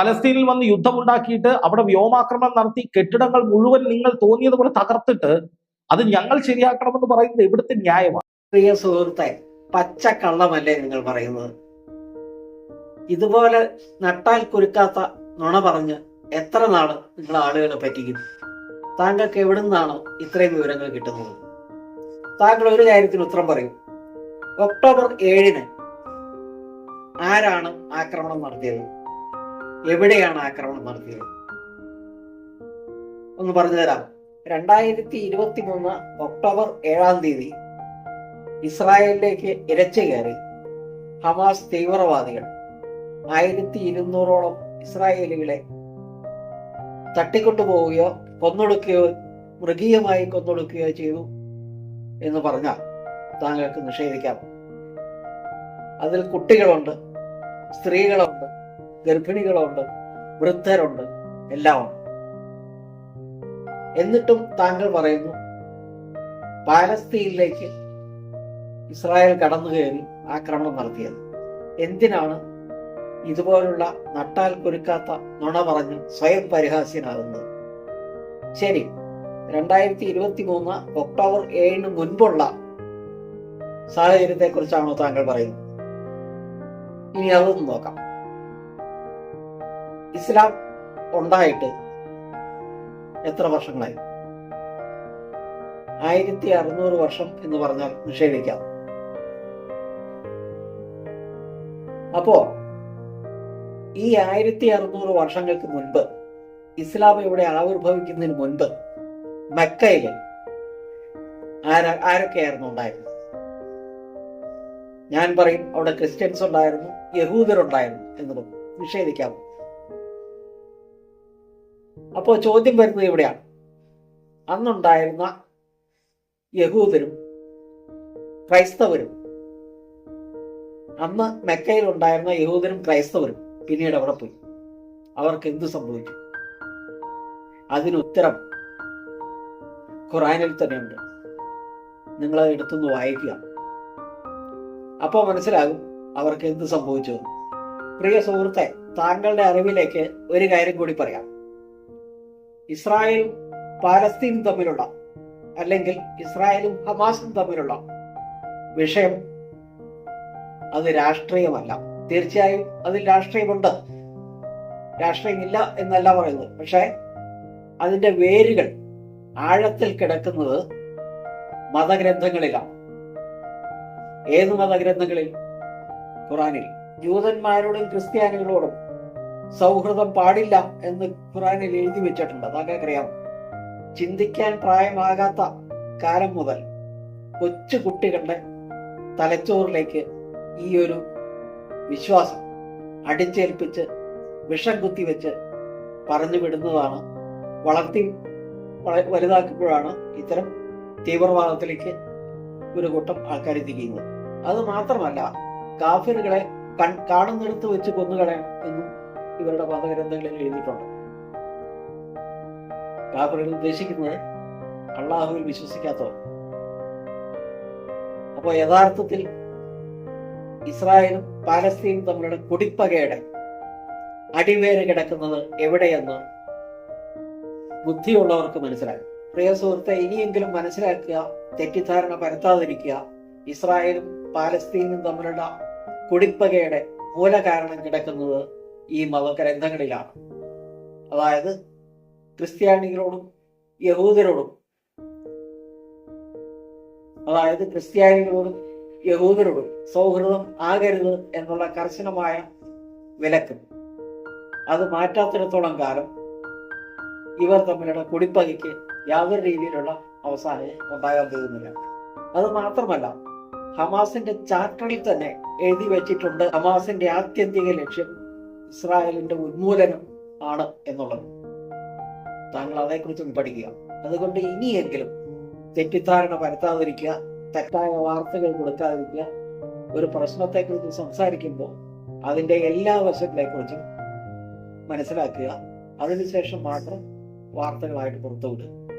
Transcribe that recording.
പലസ്തീനിൽ വന്ന് യുദ്ധമുണ്ടാക്കിയിട്ട് അവിടെ വ്യോമാക്രമണം നടത്തി കെട്ടിടങ്ങൾ മുഴുവൻ നിങ്ങൾ തോന്നിയതുപോലെ തകർത്തിട്ട് അത് ഞങ്ങൾ ശരിയാക്കണമെന്ന് പറയുന്നത് ഇവിടുത്തെ ന്യായമാണ്. പ്രിയ സുഹൃത്തെ പച്ച കള്ളമല്ലേ നിങ്ങൾ പറയുന്നത്? ഇതുപോലെ നട്ടാൽ കുരുക്കാത്ത നുണ പറഞ്ഞ് എത്ര നാൾ നിങ്ങൾ ആളുകളെ പറ്റിക്കും? താങ്കൾക്ക് എവിടെ നിന്നാണ് ഇത്രയും വിവരങ്ങൾ കിട്ടുന്നത്? താങ്കൾ ഒരു കാര്യത്തിന് ഉത്തരം പറയും. ഒക്ടോബർ ഏഴിന് ആരാണ് ആക്രമണം നടത്തിയത്? എവിടെയാണ് ആക്രമണം നടത്തിയത്? ഒന്ന് പറഞ്ഞു തരാം. രണ്ടായിരത്തി ഇരുപത്തി മൂന്ന് ഒക്ടോബർ ഏഴാം തീയതി ഇസ്രായേലിലേക്ക് ഇരച്ചു കയറി ഹമാസ് തീവ്രവാദികൾ ആയിരത്തി ഇരുന്നൂറോളം ഇസ്രായേലികളെ തട്ടിക്കൊണ്ടുപോവുകയോ കൊന്നൊടുക്കുകയോ മൃഗീയമായി കൊന്നൊടുക്കുകയോ ചെയ്തു എന്ന് പറഞ്ഞാൽ താങ്കൾക്ക് നിഷേധിക്കാം. അതിൽ കുട്ടികളുണ്ട് സ്ത്രീകളുണ്ട്. ഗർഭിണികളുണ്ട് വൃദ്ധരുണ്ട് എല്ലാം ഉണ്ട് എന്നിട്ടും താങ്കൾ പറയുന്നു പാലസ്തീനിലേക്ക് ഇസ്രായേൽ കടന്നു കയറി ആക്രമണം നടത്തിയത്. എന്തിനാണ് ഇതുപോലുള്ള നട്ടാൽ കുരുക്കാത്ത നുണ പറഞ്ഞ് സ്വയം പരിഹാസ്യനാകുന്നത്? ശരി രണ്ടായിരത്തി ഇരുപത്തി മൂന്ന് ഒക്ടോബർ ഏഴിന് മുൻപുള്ള സാഹചര്യത്തെ കുറിച്ചാണോ താങ്കൾ പറയുന്നത്? ഇനി അതൊന്നും നോക്കാം. ഇസ്ലാം ഉണ്ടായിട്ട് എത്ര വർഷങ്ങളായി? ആയിരത്തി അറുന്നൂറ് വർഷം എന്ന് പറഞ്ഞാൽ നിഷേധിക്കാം. അപ്പോ ഈ ആയിരത്തി അറുന്നൂറ് വർഷങ്ങൾക്ക് മുൻപ് ഇസ്ലാം ഇവിടെ ആവിർഭവിക്കുന്നതിന് മുൻപ് മക്കയിൽ ആര ആരൊക്കെയായിരുന്നു ഉണ്ടായിരുന്നത്? ഞാൻ പറയും അവിടെ ക്രിസ്ത്യൻസ് ഉണ്ടായിരുന്നു യഹൂദർ ഉണ്ടായിരുന്നു എന്നതും നിഷേധിക്കാം അപ്പോ ചോദ്യം വരുന്നത് ഇവിടെയാണ്. അന്നുണ്ടായിരുന്ന യഹൂദരും ക്രൈസ്തവരും അന്ന് മെക്കയിൽ ഉണ്ടായിരുന്ന യഹൂദരും ക്രൈസ്തവരും പിന്നീട് അവിടെ പോയി. അവർക്ക് എന്ത് സംഭവിച്ചു അതിനുത്തരം ഖുറാനിൽ തന്നെയുണ്ട്. നിങ്ങൾ എടുത്തുനിന്ന് എടുത്തൊന്ന് വായിക്കുക. അപ്പോൾ മനസ്സിലാകും അവർക്ക് എന്ത് സംഭവിച്ചു. പ്രിയ സുഹൃത്തെ താങ്കളുടെ അറിവിലേക്ക് ഒരു കാര്യം കൂടി പറയാം. ഇസ്രായേലും പാലസ്തീനും തമ്മിലുള്ള അല്ലെങ്കിൽ ഇസ്രായേലും ഹമാസും തമ്മിലുള്ള വിഷയം അത് രാഷ്ട്രീയമല്ല. തീർച്ചയായും അതിൽ രാഷ്ട്രീയമുണ്ട്. രാഷ്ട്രീയമില്ല എന്നല്ല പറയുന്നത്. പക്ഷേ അതിന്റെ വേരുകൾ ആഴത്തിൽ കിടക്കുന്നത് മതഗ്രന്ഥങ്ങളിലാണ്. ഏത് മതഗ്രന്ഥങ്ങളിൽ? ഖുറാനിൽ. ജൂതന്മാരോടും ക്രിസ്ത്യാനികളോടും. സൗഹൃദം പാടില്ല എന്ന് ഖുറാനിൽ എഴുതി വെച്ചിട്ടുണ്ട്. താങ്കൾക്കറിയാം ചിന്തിക്കാൻ പ്രായമാകാത്ത കാലം മുതൽ കൊച്ചു കുട്ടികളുടെ തലച്ചോറിലേക്ക് ഈ ഒരു വിശ്വാസം അടിച്ചേൽപ്പിച്ച് വിഷം കുത്തിവെച്ച് പറഞ്ഞു വിടുന്നതാണ്. വളർത്തി വള- വലുതാക്കുമ്പോഴാണ് ഇത്തരം തീവ്രവാദത്തിലേക്ക് ഒരു കൂട്ടം ആൾക്കാർ തിരിയുന്നത് അത് മാത്രമല്ല കാഫിറുകളെ കാണുന്നിടത്ത് വെച്ച് കൊന്നുകളയണം എന്നും ഇവരുടെ മതഗ്രന്ഥങ്ങളിൽ എഴുതിയിട്ടുണ്ട്. കാഫറുകൾ ഉദ്ദേശിക്കുന്നത് അള്ളാഹുവിൽ വിശ്വസിക്കാത്തവർ. അപ്പോൾ യഥാർത്ഥത്തിൽ ഇസ്രായേലും പാലസ്തീനും തമ്മിലുള്ള കുടിപ്പകയുടെ അടിവേര് കിടക്കുന്നത് എവിടെയെന്ന് ബുദ്ധിയുള്ളവർക്ക് മനസ്സിലാകും പ്രിയ സുഹൃത്തെ ഇനിയെങ്കിലും മനസ്സിലാക്കുക തെറ്റിദ്ധാരണ പരത്താതിരിക്കുക ഇസ്രായേലും പാലസ്തീനും തമ്മിലുള്ള കുടിപ്പകയുടെ മൂലകാരണം കിടക്കുന്നത് ഈ മതഗ്രന്ഥങ്ങളിലാണ്. അതായത് ക്രിസ്ത്യാനികളോടും യഹൂദരോടും. അതായത് ക്രിസ്ത്യാനികളോടും യഹൂദരോടും സൗഹൃദം ആകരുത് എന്നുള്ള കർശനമായ വിലക്ക്. അത് മാറ്റാത്തിടത്തോളം കാലം ഇവർ തമ്മിലുള്ള കുടിപ്പകയ്ക്ക് യാതൊരു രീതിയിലുള്ള അവസാനം ഉണ്ടാകാൻ പോകുന്നില്ല. അത് മാത്രമല്ല ഹമാസിന്റെ ചാർട്ടറിൽ തന്നെ എഴുതി വെച്ചിട്ടുണ്ട് ഹമാസിന്റെ ആത്യന്തിക ലക്ഷ്യം ഇസ്രായേലിന്റെ ഉന്മൂലനം ആണ് എന്നുള്ളത്. താങ്കൾ അതേക്കുറിച്ച് പഠിക്കുക. അതുകൊണ്ട് ഇനിയെങ്കിലും തെറ്റിദ്ധാരണ പരത്താതിരിക്കുക തെറ്റായ വാർത്തകൾ കൊടുക്കാതിരിക്കുക ഒരു പ്രശ്നത്തെക്കുറിച്ച് സംസാരിക്കുമ്പോൾ അതിന്റെ എല്ലാ വശങ്ങളെക്കുറിച്ചും മനസ്സിലാക്കുക. അതിനുശേഷം മാത്രം വാർത്തകളായിട്ട് പുറത്തുവിടുക.